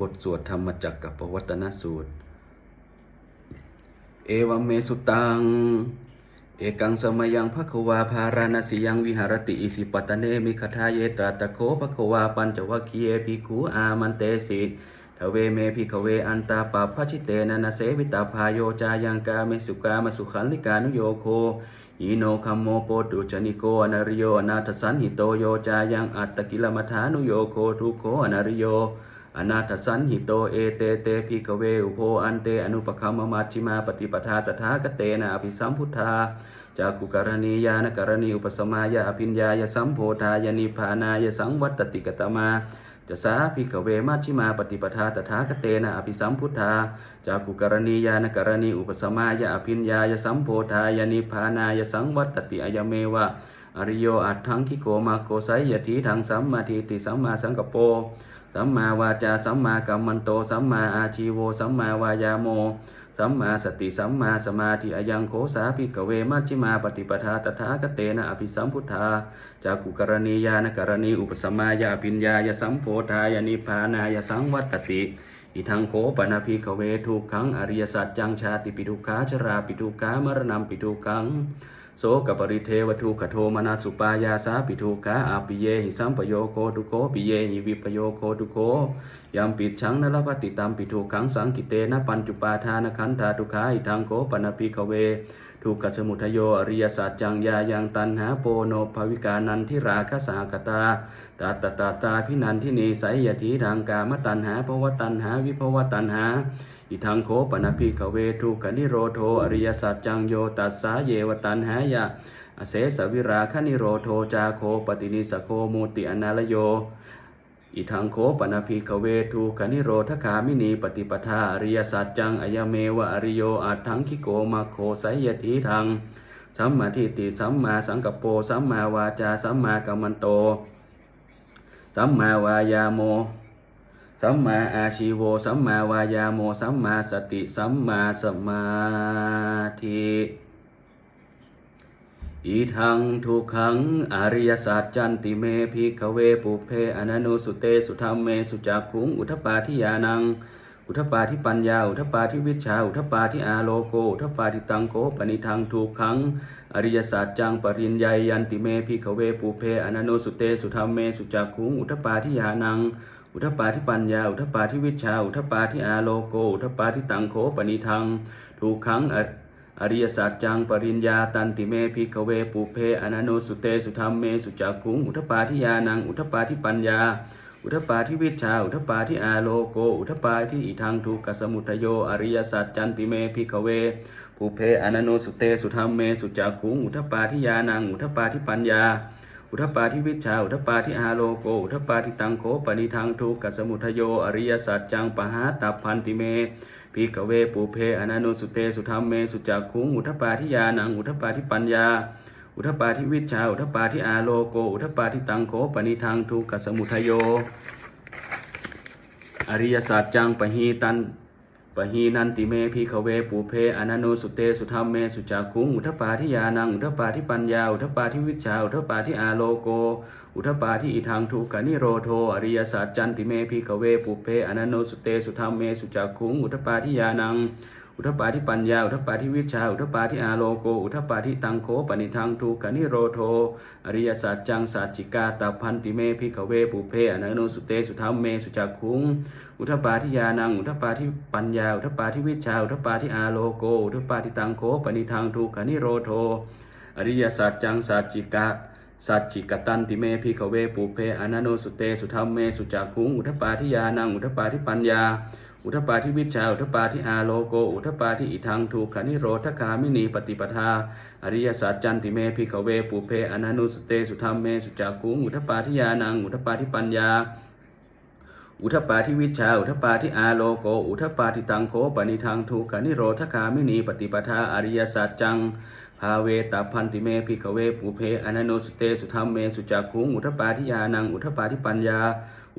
บทสวดธรรมจักกับปวัตนสูตร เอวัมเมสุตัง เอกังสมยังภควาภาราณสียังวิหารติอิสิปตเนมิคทาเยตราตะโคภควาปัญจวัคคีเอภิกขุอามันเตสิทเวเมภิกขเวอันตาปะพชิเตนะนะเสวิตาพายโยจายังกาเมสุกามสุขันลิกานุโยโคอิโนคัมโมโปตุจนิโกอนาริโยอนาทสันหิโตโยจายังอัตตกิลมัฐานุโยโคทุโคอนาริโย อนาถสันหิโตเอเตเตพิกเวอุโพอันเตอนุปคัมมมัชชิมาปฏิปทาตถาคเตนะอภิสัมพุทธาจากุกรณียานกรณีอุปสมายาอภิญญายสัมโพธายานิพานายสังวัตติกตมาจะสาพิกเวมัชิมาปฏิปทาตถาคเตนะอภิสัมพุทธาจากุกรณียานกรณีอุปสมายาอภิญญายสัมโพธายานิพานายสังวัตติอายเมวะอริโยอัตถังคิโกมาโกไสยทีทังสัมมาทิติสัมมาสังกปโป สัมมาวาจาสัมมากัมมันโต สัมมาอาชีโว สัมมาวายาโม สัมมาสติสัมมาสมาธิอยังโคสาภิกเวมัชฌิมาปฏิปทาตถาคเตนะอภิสัมพุทธาจากกุกรณียานกรณีอุปสมายาปิญญายสัมโพธายานิพพานายสังวัตติอิทังโคปนาภิกเวทุกขังอริยสัจจังชาติปิทุกขาชราปิทุกขามรณะปิทุกขัง โสกปริเทวทุขโทมนาสุปายาสาปิทุขาอาปิเยหิสัมปโยโคทุโคปิเยหิวิปโยโคทุโคยามปิดชังนรปฏิตามปิทุขังสังกิเตนะปัญจุปาทานขันธาทุขาอิทังโคปนาภิกเวทุกขสมุทโยอริยสัจจังยายังตันหาโปโนภวิกานันทิราคสากตาตาตาตาตาพินันทินีไสยถีทางกามตันหาภวตันหาวิภวตันหา อิทังโคปนภิกเวทุกนิโรโทอริยสัจจังโยตัสสาเยวตันหายะอเสสวิราคนิโรโทจาโคปตินิสโคมูติอนาลโย อิทังโคปนภิกเวทุกนิโรธคามินีปฏิปทาอริยสัจจังอายเมวะอริโยอัตถังคิโกมาโคไสยทีทังสัมมาทิฏฐิสัมมาสังกัปโปสัมมาวาจาสัมมากัมมันโต สัมมาวายาโม สัมมาอาชีโว สัมมาวายาโม สัมมาสติ สัมมาสมาธิอีทังทุกขังอริยสัจจันติเมพิกเวปุเพอนันุสุเตสุธรรมเมสุจักขุงอุทปาทิยานัง อุทปาทิปัญญา อุทปาทิวิชา อุทปาทิอาโลโก อุทปาทิตังโกปนิทังทุกขังอริยสัจจังปริญญายันติเมพิกเวปุเพอนันุสุเตสุธรรมเมสุจักขุงอุทปปาทิยานัง อุทปาทิปัญญา อุทปาทิวิชา อุทปาทิอาโลโก อุทปาทิตังโคปนิทังทุกขังอริยสัจจังปริญญาตันติเมพิกเวปุเพอนันโนสุเตสุธรรมเมสุจักขุง อุทปาทิยานัง อุทปาทิปัญญา อุทปาทิวิชา อุทปาทิอาโลโก อุทปาทิอิทังทุกขสมุทโย อริยสัจจันติเมพิกเวปุเพอนันโนสุเตสุธรรมเมสุจักขุง อุทปาทิยานัง อุทปาทิปัญญา อุทปาทิวิชชาอุทปาทิอาโลโกอุทปาทิตังโคปนิทังทุกขสมุทโยอริยสัจจังปหาตัพพันติเมพิกเวปุเพอนันโนสุเตสุธรรมเมสุจักขุงอุทปาทิยานังอุทปาทิปัญญา อุทปาทิวิชชาอุทปาทิอาโลโกอุทปาทิตังโคปนิทังทุกขสมุทโยอริยสัจจังปหีตัน ปหีนันติเมพีขเวปูเพอนันโนสุเตสุธรรมเมสุจักุงอุทปาทิยานังอุทปาทิปัญญาอุทปาทิวิชาอุทปาทิอาโลโก อุทปาทิอิทังทุกานิโรโทอริยสัจจันติเมพีขเวปูเพอนันโนสุเตสุธรรมเมสุจักุงอุทปาทิยานัง อุทปาทิปัญญา อุทปาทิวิชา อุทปาทิอาโลโก อุทปาทิตังโคปนิทังทุกนิโรโท อริยสัจจังสัจจิกาตพันติเมพิขเวปุเพอนันโนสุเตสุธรรมเมสุจักขุง อุทปาทิยานัง อุทปาทิปัญญา อุทปาทิวิชา อุทปาทิอาโลโก อุทปาทิตังโคปนิทังทุกนิโรโท อริยสัจจังสัจจิกะสัจจิกตันติเมพิขเวปุเพอนันโนสุเตสุธรรมเมสุจักขุง อุทปาทิยานัง อุทปาทิปัญญา อุทปาทิวิชชาอุทปาทิอาโลโก อุทปาทิอิทังทุกขนิโรธคามินีปฏิปทา อริยสัจจันติเมพิขเวปุเพอนันโนสุเตสุธรรมเมสุจักุงอุทปาทิยานังอุทปาทิปัญญาอุทปาทิวิชชาอุทปาทิอาโลโก อุทปาทิตังโคปนิทังทุกขนิโรธคามินีปฏิปทาอริยสัจจัง ภาเวตาพันติเมพิขเวปุเพอนันโนสเตสุธรรมเมสุจักุง อุทปาทิยานัง อุทปาทิปัญญา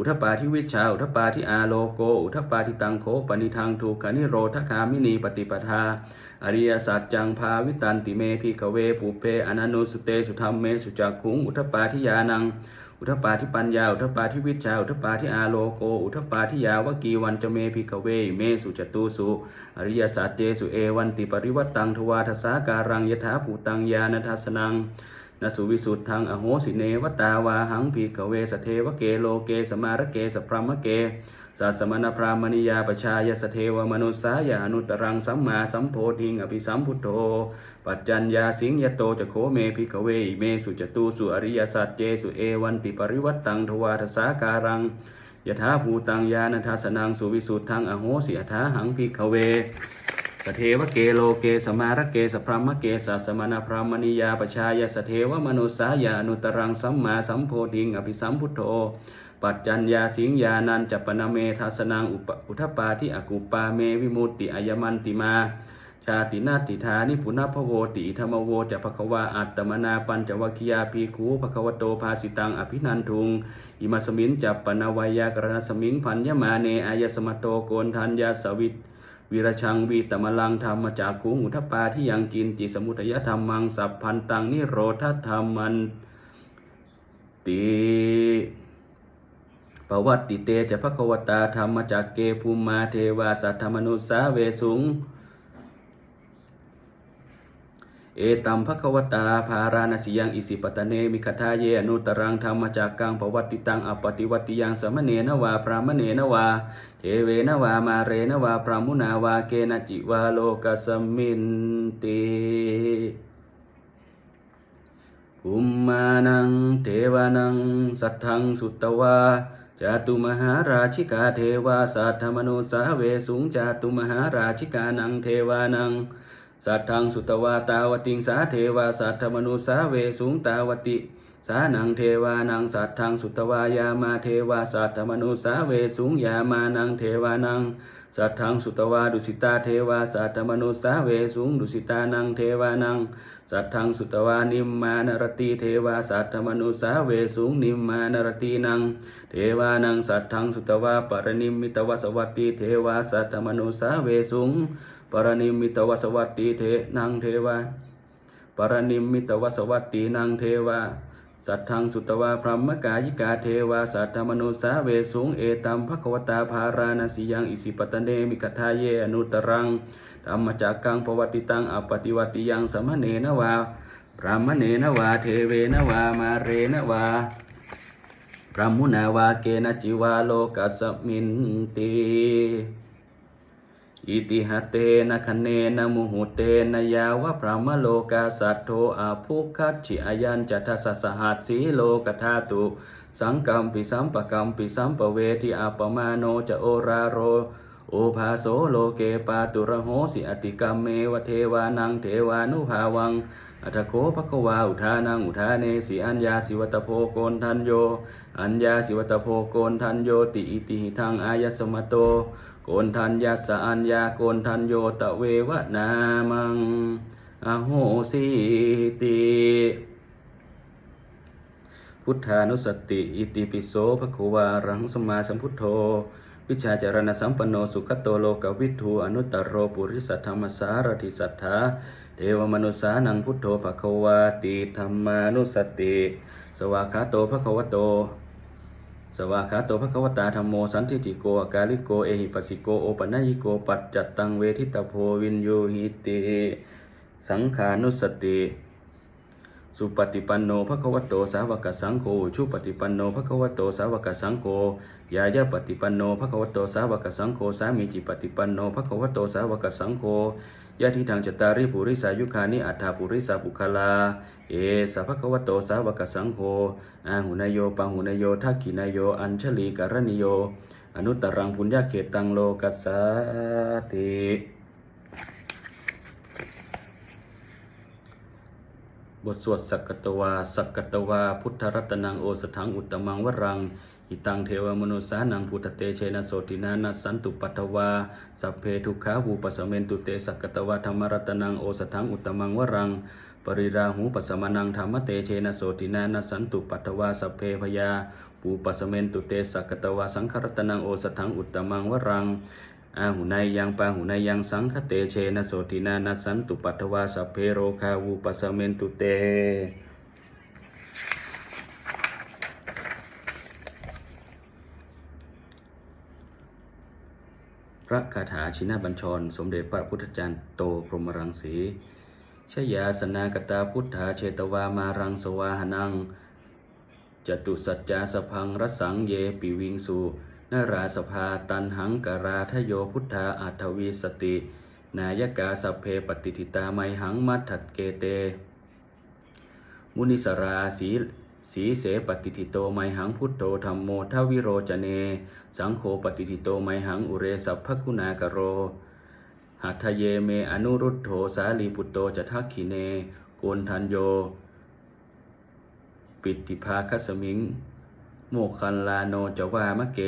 อุทปาทิวิชา อุทปาทิอาโลโก อุทปาทิตังโคปนิทังทุกขนิโรธคามินีปฏิปทา อริยสัจจังภาวิตันติเมพิขเวปุเพอนันโนสุเตสุธรรมเมสุจักขุงอุทปาทิยานังอุอุทปาทิปัญญา อุทปาทิวิชา อุทปาทิอาโลโก อุทปาทิยาวกีวันจเมพิกเวเมสุจตุสุ อริยสัจเจสุเอวันติปริวัตตังทวาทสาการังยถาภูตังยานัทสนัง นสุวิสุทธังอโหสิเนวตาวาหังพิกเวสเทวเกโลเกสมารเกสพรหมเกสัสมณพรามณียาปชายสเทวมนุสายานุตรังสัมมาสัมโพธิงอภิสัมพุทโธ ปัจจัญญาสิงยโตจะโคเมพิกเวอิเมสุจตุสุอริยสัจเจสุเอวันติปริวัตตังทวาทสาการังยถาภูตังยานัทสนังสุวิสุทธังอโหสิยถาหังพิกเว สเทวเกโลเกสมารเกสพรหมเกสัสมณพรามณียาปชายสเทวมนุสายานุตรังสัมมาสัมโพธิงอภิสัมพุทโธปัจจัญญาสิงญานันจัปนเมทัสนังอุปอุทปาทิอกุปปาเมวิมุตติอายมันติมา ชาตินาติธานิปุณพโวติธรรมโวจะภควาอัตตมนาปัญจวัคคียาพีคูภควโตภาสิตังอภินันทุง อิมัสมินจัปปนวายากรณสมิงพันยมาเนอายสมโตโกนทัญญาสวิต วิรชังวีตมลังธรรมจากกุงอุทปาที่ยังกินจิสมุทยธรรมังสัพพันตังนิโรธธรรมันติปวัตติเตจะภควตาธรรมจากเกภูมิมาเทวาสัทธมนุสาเวสุง เอตัมภควตาภาราณสียังอิสิปตะเนมิคทาเยอนุตรังธรรมจากกังปวัติตังอปฏิวัติยังสมเณนวาพรามเณนวาเทเวนวามาเรนวาพรามุนาวาเกนจิวาโลกสมินติภูมมานังเทวานังสัทธังสุตตวาจาตุมหาราชิกาเทวาสัทธมนุสาเวสุงจาตุมหาราชิกานังเทวานัง สัทธังสุตวาตาวติงสาเทวาสัทธมนุสาเวสุงตาวติ สานังเทวานังสัทธังสุตวายามาเทวาสัทธมนุสาเวสุงยามานังเทวานังสัทธังสุตวาดุสิตาเทวาสัทธมนุสาเวสุงดุสิตานังเทวานังสัทธังสุตวานิมมานรตีเทวาสัทธมนุสาเวสุงนิมมานรตีนัง เทวานังสัทธังสุตวาปรนิมมิตวสวัตติเทวาสัทธมนุสาเวสุง ปรนิมิตวสวัตติเทนังเทวาปรนิมิตวสวัตตินังเทวาสัทธังสุตวาพรหมกายิกาเทวาสัทธมนุสาเวสุงเอตัมภควตาภาราณสียังอิสิปตเนมิกทาเยอนุตรังธรรมจักกังปวัติตังอปฏิวัติยังสมณเณนวาพรหมเณนวาเทเวนวามาเรนวาพระมุนาวาเกนะจิวาโลกัสมินติ อิติหเตนะคเนนะมุหุเตนะยาวะพระมโลกาสัตโทอาภุคัจฉิอายันจัตถสสหัสสีโลกธาตุ สังกัมปิสัมปกัมปิสัมปเวทิอาปมาโนจะโอราโรโอภาโสโลเกปาตุระโหสิอติกรรมเมวเทวานังเทวานุภาวัง อัตโคภควาอุทานังอุทาเนสิอัญญาสิวัตโพโกนทันโย อัญญาสิวัตโพโกนทันโยติอิติหิทังอายสมโต โกนทันยัสสะอัญญาโกนทันโยตะเววะนามังอโหสิติพุทธานุสติ อิติปิโสภควารังสมาสัมพุทโธ วิชาจารณสัมปันโนสุขโตโลกวิทูอนุตตรโรปุริสัทธรรมสารติสัทธาเทวมนุสานังพุทโธภควาติธรรมานุสติ สวากขาโตภควโต สวาขาโตภควตาธรรมโมสันทิติโกอากาลิโกเอหิปัสสิโกโอปัญญิโกปัจจัตตังเวทิตาโพวินโยหิติสังขานุสติ สุปฏิปันโนภควโตสาวกสังโฆชุปฏิปันโนภควโตสาวกสังโฆยายาปฏิปันโนภควโตสาวกสังโฆสามีจิปฏิปันโนภควโตสาวกสังโฆ ยะทิทางจตาริปุริสายุคานิอัฏฐาปุริสาปุคลา เอสะภควโตสาวกสังโฆอาหุนายโยปะหุนายโยทักขินายโย อัญชลีการณิโย อนุตตรังปุญญาเขตังโลกัสสาติบทสวดสักกตวา สักกตวา พุทธรัตนังโอสถังอุตตมังวรัง อิตังเทวมนุสานังพุทธเตเชนะโสตินานัสสันตุปัตวา สัพเพทุกขาหูปัสเมนตุเตสักกตวาธรรมรัตนังโอสถังอุตมังวรัง ปริราหูปัสมานังธรรมเตเชนะโสตินานัสสันตุปัตวาสัพเพพยาปูปัสเมนตุเตสักกตวาสังขรัตนังโอสถังอุตมังวรังอาหุนายยังปาหุนายยังสังคเตเชนะโสตินานัสสันตุปัตวาสัพเพโรคาวูปัสเมนตุเต พระคาถาชินาบัญชร สมเด็จพระพุทธจารย์โตพรหมรังสีชยาสนากตาพุทธาเชตวามารังสวาหนังจตุสัจจาสพังรสังเยปิวิงสุนาราสภาตันหังกราทโยพุทธาอัทวีสติ นายกาสเพปฏิทิตาไมหังมัทถัดเกเต มุนิสราสี สีเสปฏิทิโตไมหังพุทโธธรรมโมทวิโรจเน สังโฆปฏิทิโตไมหังอุเรสัพพคุณากโร หัตถเยเมอนุรุตโธสาลีปุตโตจะทักขิเนโกนทันโย ปิติภาคสมิง โมคันลาโนจวามะเก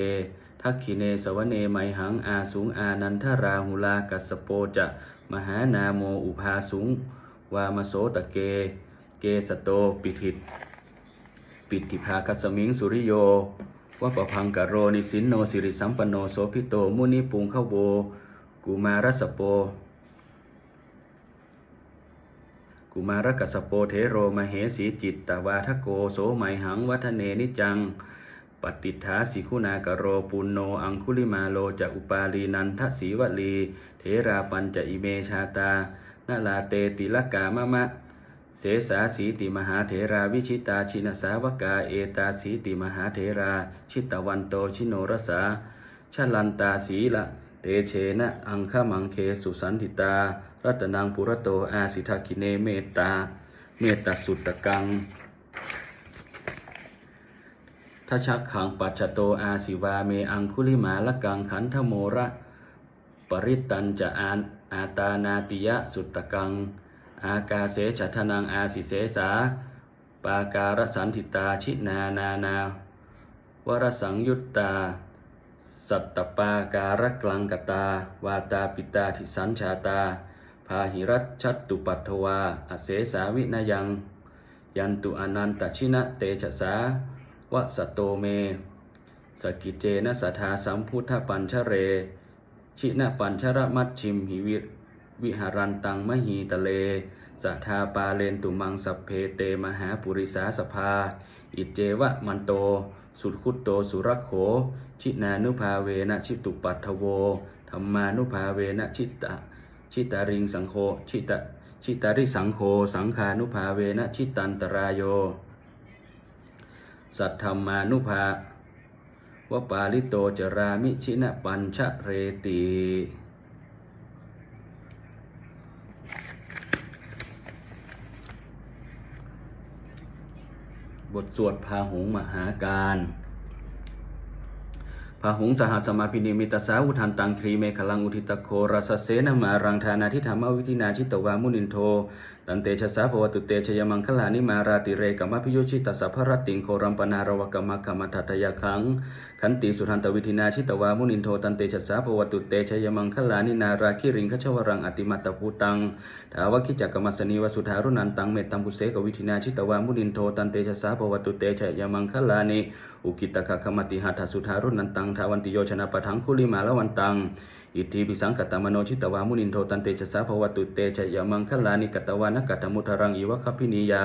ทักขิเนสวเนไมหังอาสูงอานันทราหุลากัสสโปจะมหานาโมอุภาสูงวามโสตะเก เกสโตปิทิต ปิติภาคสมิงสุริโยวะปะพังกะโรนิสินโนสิริสัมปโนโสพิโตมุนิปุงเข้าโบกุมารสโป กุมารกัสสโปเทโรมเหสีจิตตวาทโกโสไมหังวัฒเนนิจัง ปฏิทาสิคุณากโรปุณโนอังคุลิมาโลจะอุปาลีนันทสีวลี เทราปัญจะอิเมชาตานาลาเตติลกามะมะ เสสาสีติมหาเถราวิชิตาชินสาวกา เอตาสีติมหาเถรา ชิตวันโตชิโนรสาชลันตาสีละ เตเชนะ อังคมังเคสุสันติตา รัตนังปุระโตอาสิทาคิเนเมตตา เมตตาสุตตะกังทัชชักขังปัจจโตอาสิวาเมอังคุลิมาละกังขันธโมระ ปริตตันจะอานอาตานาติยะสุตตะกัง อากาเสชัทนังอาสิเสสา ปาการสันติตาชินานานาวรสังยุตตา สัตตปาการกลังกตา วาตาปิตาทิสัญชาตา พาหิรัตชัตตุปัททวา อเสสาวินายัง ยันตุอนันตชินะเตชะสาวะสโตเม สกิเจนะสัทธาสัมพุทธปัญชเร ชินะปัญชรมัชชิมหิวิ วิหารันตังมหีตะเลสัทธาปาเลนตุมังสัพเพเตมหาปุริสาสภา อิเจวะมันโต สุดคุตโตสุรโข ชินานุภาเวนะชิตุปัททโวธรรมานุภาเวนะชิตะชิตาริงสังโฆชิตะชิตาริสังโฆสังขานุภาเวนะชิตันตรายโย สัทธรรมานุภาวปาลิโตจรามิชินะปัญชะเรติ บทสวดพาหงมหาการ พาหุงสหัสมาพินิมิตสาอุทันตังครีเมฆลังอุทิตโครสเสนมารังธานาทิธรรมวิธินาชิตวามุนินโท ตันเตชะสาภวตุเตชยมังคลานิมาราติเรกัมพิโยชิตสัพพรติงโครัมปนารวกรรมกรรมทัตยคังขันติสุทันตวิธินาชิตวามุนินโทตันเตชะสาภวตุเตชยมังคลานินาราคิริงคชวรังอติมัตตภูตังถาวคิจักกมัสนีวสุธารุนันตังเมตตัมปุเสกวิธินาชิตวามุนินโทตันเตชะสาภวตุเตชยมังคลานิ อุกิตะคะคมติหัตถสุทารุนันตังทาวันติโยชนะปะทังคุลิมาละวันตัง อิทธิปิสังกตมโนชิตวามุนินโทตันเตชะสาภวตุเตชะยมังคลานิกตวานกัตมุทรังอิวะคพินิยา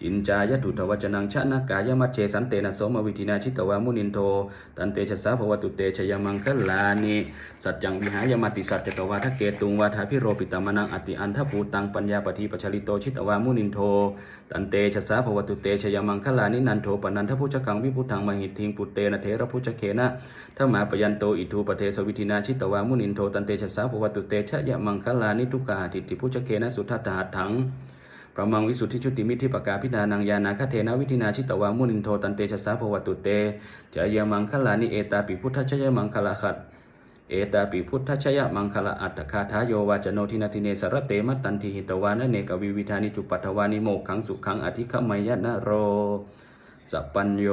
จินจายตุทวจนังชนะกายมัจเจสันเตนะโสมวิธินาชิตวามุนินโท ตันเตชะสาภวตุเตชยมังคลานิสัจจังวิหายมติสัจจกวาทะเกตุงวาทาพิโรปิตามนังอติอันทภูตังปัญญาปฏิปชลิโตชิตวามุนินโท ตันเตชะสาภวตุเตชยมังคลานินันโทปนันทพุชกังวิพุทังมหิทธิงปุเตนะเทระพุชเคนะธรรมาปยันโตอิทูปเทสวิธินาชิตวามุนินโทตันเตชะสาภวตุเตชยมังคลานิทุกขาทิติพุชเคนะสุทัตถหัตถัง พระมังวิสุทธิชุติมิทิปกาพินานังยานาคเทนะวิธินาชิตวามุนินโทตันเตชะสาภวตุเตจายมังคลานิเอตาปิพุทธชยมังคลาขัดเอตาปิพุทธชยมังคลาอัตถคาทายโยวาจโนทินาทิเนสรเตมัตันทิหิตวานเนกวิวิธานิจุปัทวานิโมกขังสุขังอธิขมัยยนะโรสัพปัญโย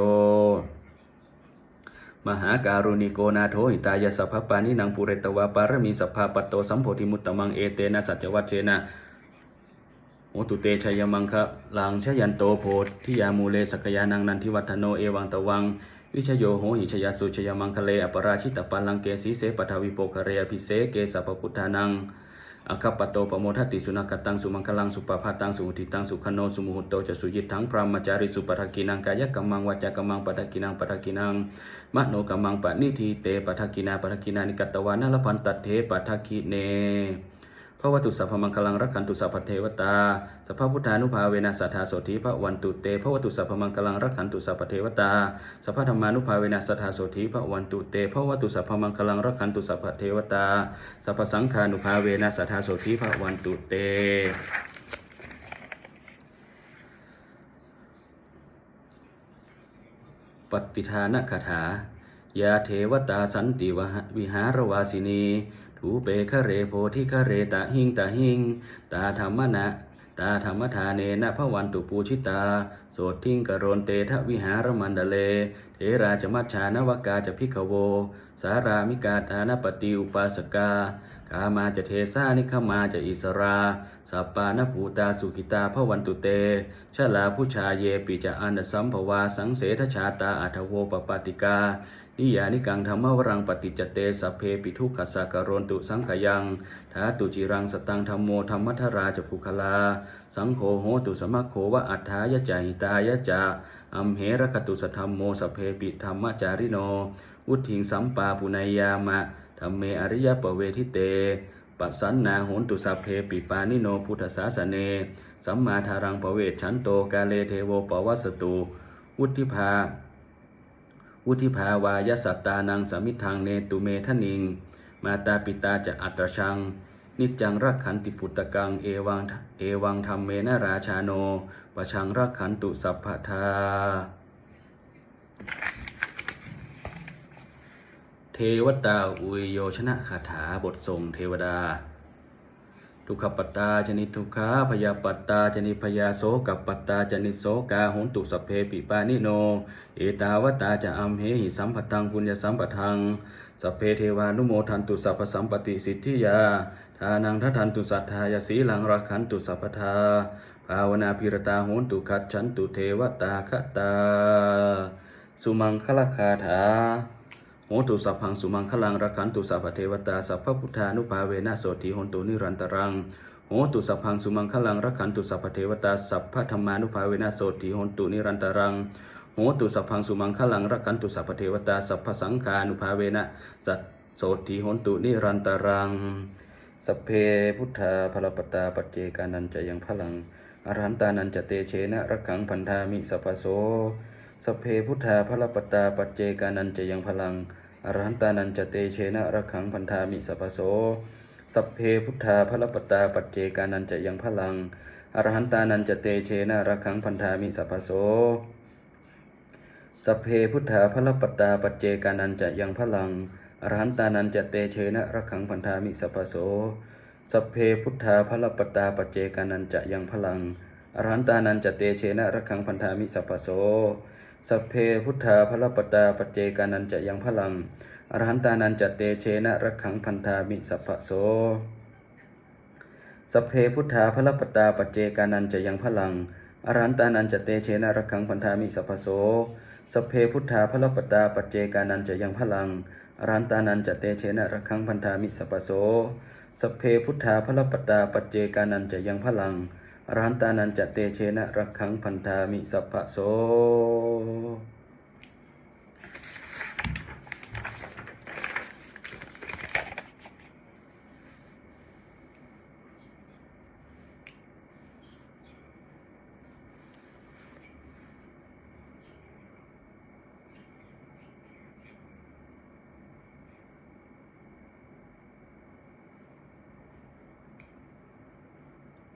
มหาการุณิโกนาโทหิตายสัพพปานินังปุเรตวาปารมีสัพพาปตโตสัมโพธิมุตตมังเอเตนะสัจวัตเทนะ โอตุเตชยมังคะลังชยันโตโพธิยามูเลสกยานังนันทิวัฒโนเอวังตวัง วิชโยโหหิชยสุชยมังคะเลอปราชิตปัลลังเกสีเสปทวิโปคเรอภิเสเกสัพพุทธานังอคัปปโตปโมทติสุนักตังสุมังคลังสุปภาตังสุหุติตังสุขโนสุมุหุโตจะสุยิทังพรหมจาริสุปทักกินังกายกัมมังวาจากัมมังปทักกินังปทักกินังมโนกัมมังปณิทีเตปทักกินาปทักกินานิกัตตวานาลพันตัตเทปทักกิเน พระวัตุสัพพมังคลังรักขันตุสัพพเทวตาสัพพพุทธานุภาเวนะสัทธาโสธีพระวันตุเตพระวัตุสัพพมังคลังรักขันตุสัพพเทวตาสัพพธรรมานุภาเวนะสัทธาโสธีพระวันตุเตพระวัตุสัพพมังคลังรักขันตุสัพพเทวตาสัพพสังฆานุภาเวนะสัทธาโสธีพระวันตุเตปฏิทานคาถายาเทวตาสันติวิหารวาสินี ถูเปคะเรโพธิคะเรตาหิงตาหิง ตาธรรมนะตาธรรมทาเนนะพระวันตุปูชิตา โสดทิ้งกโรนเตทวิหารมันดเล เทราจมัชชานวกาจะพิกโว สารามิกาธานปฏิอุปาสกากามาจะเทสานิขมาจะอิสรา สัปปานภูตาสุขิตาพระวันตุเต ชลาผู้ชาเยปิจะอันสัมภวาสังเสทชาตาอัทโวปปาติกา นิยานิกังธรรมวรังปฏิจเตสัพเพปิทุกขสากรนตุสังขยังทาตุจิรังสตังธรรมโมธรรมัทราจภุคลา สังโฆโหตุสมะโขวะอัฏฐายะจาหิตายะจาอัมเหรคตุสธรรมโมสพเพปิธรรมจาริโนวุทิงสัมปาปุนายามะธรรมเมอริยปเวทิเตปัสสันนาโหนตุสัพเพปิปานิโนพุทธสาสเน สัมมาทารังปเวชันโตกาเลเทโวปวัสตุ วุธิภา วุธิภาวายสัตตานังสมิทางเนตุเมทนิง มาตาปิตาจะอัตรชัง นิจังรักขันติปุตตะกัง เอวังเอวังธรรมเมนะราชาโนปะชังรักขันตุสัพพทาเทวตาอุยโยชนะคาถาบททรงเทวดา ทุกขปัตตาจนิทุกขาพยาปัตตาจนิพยาโสกับปัตตาจนิโสกาโหนตุสพเพปิปานิโน เอตาวตาจะอัมเหหิสัมปทังปุญญสัมปทังสพเพเทวานุโมทันตุสัพพสัมปติสิทธิยาทานังทัทันตุสัทธายสีหลังรักขันตุสัพพทาภาวนาพิรตาโหนตุคัจฉันตุเทวตาคตา สุมังคลคาถา โหตุสัพพังสุมังคลังรักขันตุสัพพเทวตาสัพพพุทธานุภาเวนะโสติหนตุนิรันตรังโหตุสัพพังสุมังคลังรักขันตุสัพพเทวตาสัพพธรรมานุภาเวนะโสติหนตุนิรันตรังโหตุสัพพังสุมังคลังรักขันตุสัพพเทวตาสัพพสังฆานุภาเวนะจัตโสติหนตุนิรันตรังสเพพุทธาพลปตาปัจเจกานันจะยังพลังอรหันตานันจะเตเชนะรักขังพันธามิสัพพโส สัพเพพุทธาพลปตาปัจเจกานันจะยังพลัง อรหันตานันจะเตเชนะรักขังพันธามิสัพพโสสัพเพพุทธาพลปตาปัจเจกานันจะยังพลัง อรหันตานันจะเตเชนะรักขังพันธามิสัพพโสสัพเพพุทธาพลปตาปัจเจกานันจะยังพลัง อรหันตานันจะเตเชนะรักขังพันธามิสัพพโสสัพเพพุทธาพลปตาปัจเจกานันจะยังพลัง อรหันตานันจะเตเชนะรักขังพันธามิสัพพโส สัพเพพุทธาพลปตาปัจเจกานันจะยังพลัง อรหันตานันจะเตเชนะรักขังพันธามิสัพพโส สัพเพพุทธาพลปตาปัจเจกานันจะยังพลัง อรหันตานันจะเตเชนะรักขังพันธามิสัพพโส สัพเพพุทธาพลปตาปัจเจกานันจะยังพลัง อรหันตานันจะเตเชนะรักขังพันธามิสัพพโส สัพเพพุทธาพลปตาปัจเจกานันจะยังพลัง อรหันตานันจะเตเชนะรักขังพันธามิสัพพะโส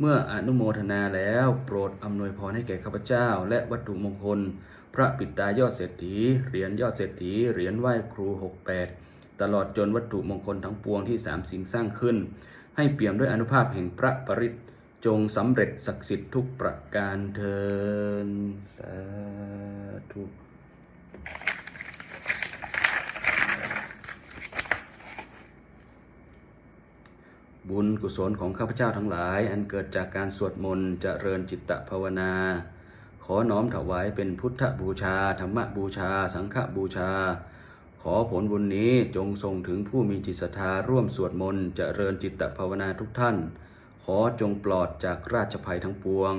เมื่ออนุโมทนาแล้วโปรดอำนวยพรให้แก่ข้าพเจ้า และวัตถุมงคล พระปิตายอดเศรษฐีเหรียญยอดเศรษฐีเหรียญไหว้ครู 68 ตลอดจนวัตถุมงคลทั้งปวงที่สามสิ่งสร้างขึ้น ให้เปี่ยมด้วยอนุภาพแห่งพระปริตจงสำเร็จศักดิ์สิทธิ์ทุกประการเทินสาธุ บุญกุศลของข้าพเจ้าทั้งหลาย อันเกิดจากการสวดมนต์เจริญจิตตภาวนา ขอน้อมถวายเป็นพุทธบูชา ธรรมบูชา สังฆบูชา ขอผลบุญนี้จงส่งถึงผู้มีจิตศรัทธาร่วมสวดมนต์เจริญจิตตภาวนาทุกท่าน ขอจงปลอดจากราชภัยทั้งปวง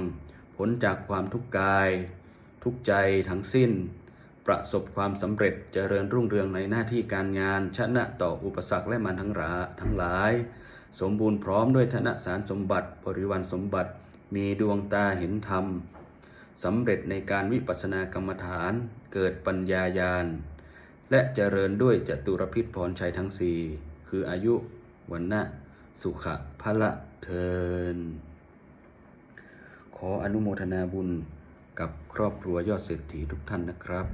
พ้นจากความทุกข์กาย ทุกใจทั้งสิ้น ประสบความสำเร็จเจริญรุ่งเรืองในหน้าที่การงานชนะต่ออุปสรรคและมันทั้งหลาทั้งหลาย สมบูรณ์พร้อมด้วยธนสารสมบัติบริวารสมบัติ มีดวงตาเห็นธรรมสำเร็จในการวิปัสสนากรรมฐาน เกิดปัญญาญาณ และเจริญด้วยจตุรพิษพรชัยทั้งสี่คืออายุวันนะสุขะพละเทิน ขออนุโมทนาบุญกับครอบครัวยอดเศรษฐีทุกท่านนะครับ